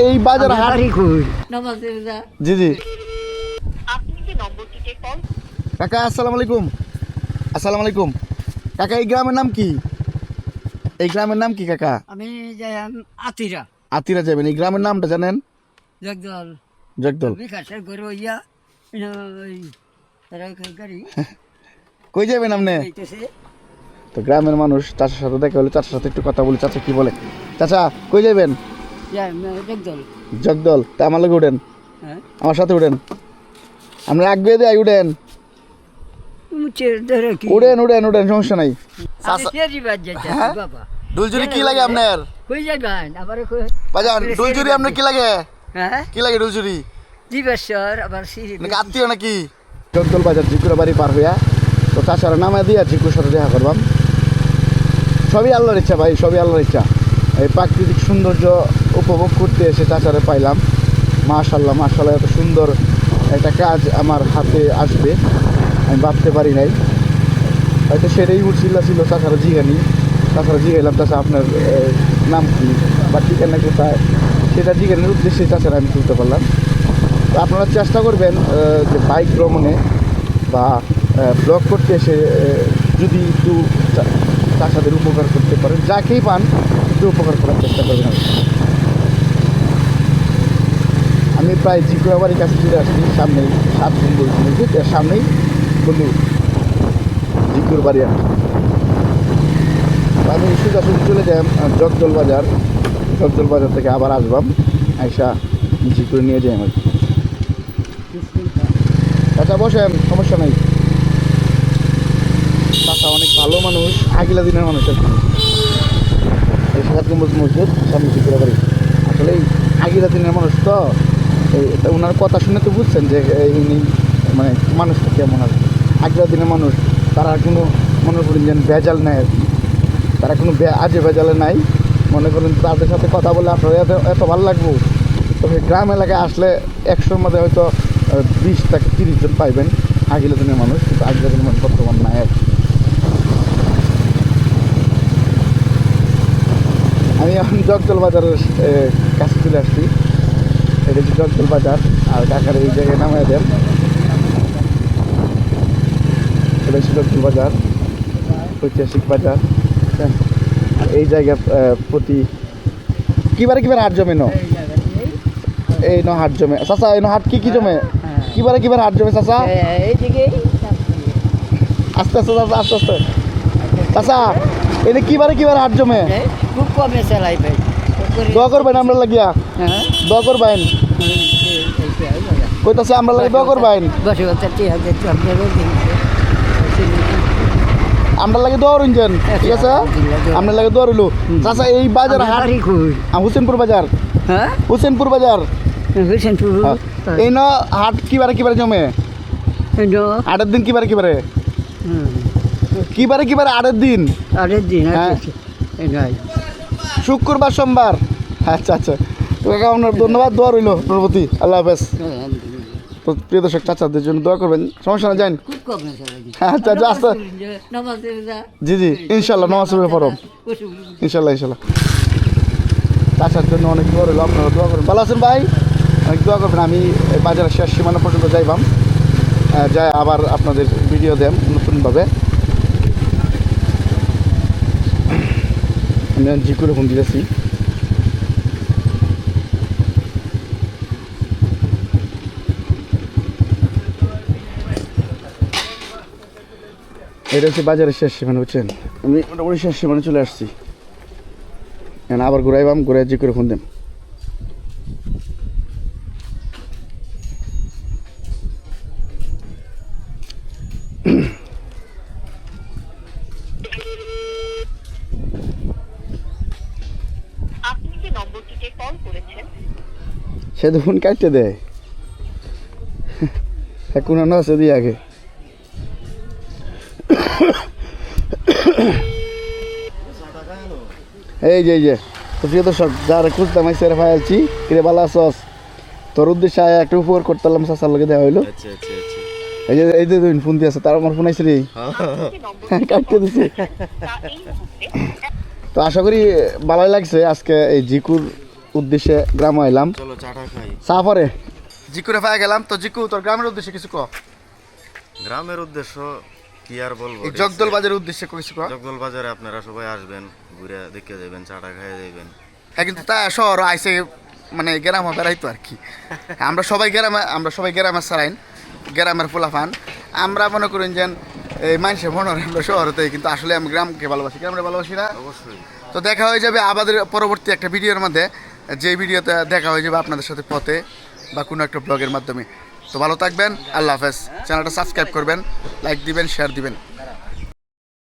এই বাজার হাট জি জি। কাকা আসসালামু আলাইকুম। আসসালামু আলাইকুম। কাকা এই গ্রামের নাম কি? এই গ্রামের নাম কি কাকা? আমি আতিরা। আতিরা যাবেন। এই গ্রামের নামটা জানেন? জগদল। জগদল। বিকাশের করে ইয়া কই যাবেন আপনি? তো গ্রামের মানুষ চাচার সাথে দেখা হলে চাচার সাথে একটু কথা বলি। চাচা কি বলে? চাচা কই যাবেন? জগদল। জগদল তা আমার লোক উঠেন। হ্যাঁ? আমার সাথে উঠেন। আমরা আগে দেয় উঠেন। মুচের ধরে কি? উঠেন উঠেন উঠেন সমস্যা নাই। হ্যাঁ? ডুলজুরি কি লাগে আপনার? কই যাবেন আবার কই? বাজান ডুলজুরি আপনার কি লাগে? হ্যাঁ? কি লাগে ডুলজুরি আবার সিঁড়ি নাকি আত্মীয় নাকি? জগদল বাজার ঝিকুরা বাড়ি পার হইয়া তো তাছাড়া নামা দিয়া ঝিকুর সাথে দেখা করবাম। সবই আল্লাহর ইচ্ছা ভাই সবই আল্লাহর ইচ্ছা। এই প্রাকৃতিক সৌন্দর্য উপভোগ করতে এসে চাচারে পাইলাম। মাশাল্লাহ মাশাল্লাহ এত সুন্দর একটা কাজ আমার হাতে আসবে। আমি ভাবতে পারি নাই। হয়তো সেটাই উঠছিল ছিল চাচারা জিগানি তাছাড়া জিগাইলাম তাছাড়া আপনার নাম কি বা ঠিকানা কোথায়? সেটা জিগানের উদ্দেশ্যে চাচারা আমি তুলতে পারলাম। আপনারা চেষ্টা করবেন যে বাইক ভ্রমণে বা ব্লগ করতে এসে যদি একটু চাষাদের উপকার করতে পারেন। যাকেই পান একটু উপকার করার চেষ্টা করবেন আমি প্রায় জিকুয়া বাড়ির কাছে চলে আসছি, সামনেই সাত দিন বলছি যে সামনেই বন্ধু জিকুর বাড়ি আমি সোজাসুজি চলে যাই জগদল বাজার। জগদল বাজার থেকে আবার আসবাম, আইসা জিকুরে নিয়ে যাই আমার। চাচা বসেন, সমস্যা নাই। চাচা অনেক ভালো মানুষ, আগিলা দিনের মানুষ আর গম্বুজ মসজিদ, সামনে চিকুরা বাড়ি? আসলে এই আগিলা দিনের মানুষ তো ওনার কথা শুনে তো বুঝছেন যে, এই উনি মানে মানুষটা কেমন আর কি। আগিলা দিনের মানুষ, তারা কোনো, মনে করেন যেন ভেজাল নেয় কি। তারা কোনো আজে ভেজালে নাই। মনে করেন তাদের সাথে কথা বলে আপনার এত এত ভালো লাগবো। তবে গ্রাম এলাকায় আসলে একশোর মধ্যে হয়তো বিশ থেকে তিরিশ জন পাইবেন আগিলা দিনের মানুষ, কিন্তু আগিলা দিনের মানুষ বর্তমান নাই আর আমি এখন জগদল বাজারের কাছে চলে আসছি। এটা হচ্ছে জগদল বাজার আর কাকার এই জায়গায় নামায় দেন। এটা হচ্ছে জগদল বাজার ঐতিহাসিক বাজার। এই জায়গা প্রতি কিবারে কিবারে হাট জমে ন? এই ন হাট জমে। চাচা, এই ন হাট কি কি জমে? কিবারে কিবারে হাট জমে, চাচা? আস্তে আস্তে আস্তে আস্তে। চাচা এটা কিবারে কিবারে হাট জমে? কমে চালাই ভাই দোয়া করবেন আমরা লাগিয়া হ্যাঁ দোয়া করবেন কইতাছে আমরা লাগে দোয়া করবেন বসে বসে ঠিক আছে আপনারও দিনছে আমরা লাগে দোয়া রইছেন ঠিক আছে আমরা লাগে দোয়া রইল চাচা এই বাজার হাট বাড়ি কই আ, হুসেনপুর বাজার হ্যাঁ হুসেনপুর বাজার হোসেনপুর হ্যাঁ। এই ন হাট কিবারে কিবারে জমে আটের দিন কিবারে কিবারে কিবারে কিবারে আটের দিন আরেক দিন হ্যাঁ। শুক্রবার সোমবার। আচ্ছা আচ্ছা। কাকা আপনার ধন্যবাদ দোয়া রইল প্রভৃতি আল্লাহ হাফেজ। তো প্রিয় দর্শক চাচাদের জন্য দোয়া করবেন। সমস্যা না যান আচ্ছা আচ্ছা আস্তে। জি জি ইনশাল্লাহ নামাজ পড়ব ইনশাল্লাহ ইনশাল্লাহ চাচার জন্য অনেক দোয়া রইল আপনারা দোয়া করবেন। ভালো আছেন ভাই? অনেক দোয়া করবেন। আমি বাজারের শেষ সীমানা পর্যন্ত যাইবাম। যাই আবার আপনাদের ভিডিও দেন নতুনভাবে। আমি জি করে ফোন দিতেছি এটা হচ্ছে বাজারের শেষ সীমানা, বুঝছেন? আমি মোটামুটি শেষ সীমানা চলে আসছি। আবার ঘুরাইবাম ঘুরাই জি করে ফোন দেন যে কল করেছেন। সে তো ফোন কাটতে দেয়। এখন না আছে দিয়ে আগে। এই যে এই যে তো প্রিয় দর্শক যারা খুঁজতাম আইসে ভাই আলছি কিরে ভালো আছস? তোর উদ্দেশ্যে আয়া একটা উপকার করতাম চাচার লগে দেওয়া হইল। আচ্ছা আচ্ছা আচ্ছা। এই যে এই যে তুমি ফোন দিয়েছে তার আমার ফোন আইসে রে। যে কাটতে দিছে। তো আশা করি ভালোই লাগছে আজকে এই জিকুর উদ্দেশ্যে গ্রামে এলাম চলো চাটা খাই। চা পরে? জিকুরে পায়ে গেলাম। তো জিকু তোর গ্রামের উদ্দেশ্যে কিছু কহ গ্রামের উদ্দেশ্য কি আর বলব? এই জগদল বাজারের উদ্দেশ্যে কিছু কহ জগদল বাজারে আপনারা সবাই আসবেন ঘুরে দেখে যাবেন চাটা খাইয়ে যাবেন। হ্যাঁ কিন্তু তা শহর আইসে মানে গ্রামে বেড়াইতো আর কি। আমরা সবাই গ্রামে আমরা সবাই গ্রামের সারাইন গ্রামের পোলাফান আমরা মনে করেন যে এই মানুষের মনে হয় আমরা শহরতে কিন্তু আসলে আমি গ্রামকে ভালোবাসি। গ্রামে ভালোবাসি না। অবশ্যই। তো দেখা হয়ে যাবে আমাদের পরবর্তী একটা ভিডিওর মধ্যে। যে ভিডিওতে দেখা হয়ে যাবে আপনাদের সাথে পথে বা কোনো একটা ব্লগের মাধ্যমে। তো ভালো থাকবেন, আল্লাহ হাফেজ। চ্যানেলটা সাবস্ক্রাইব করবেন, লাইক দিবেন শেয়ার দিবেন।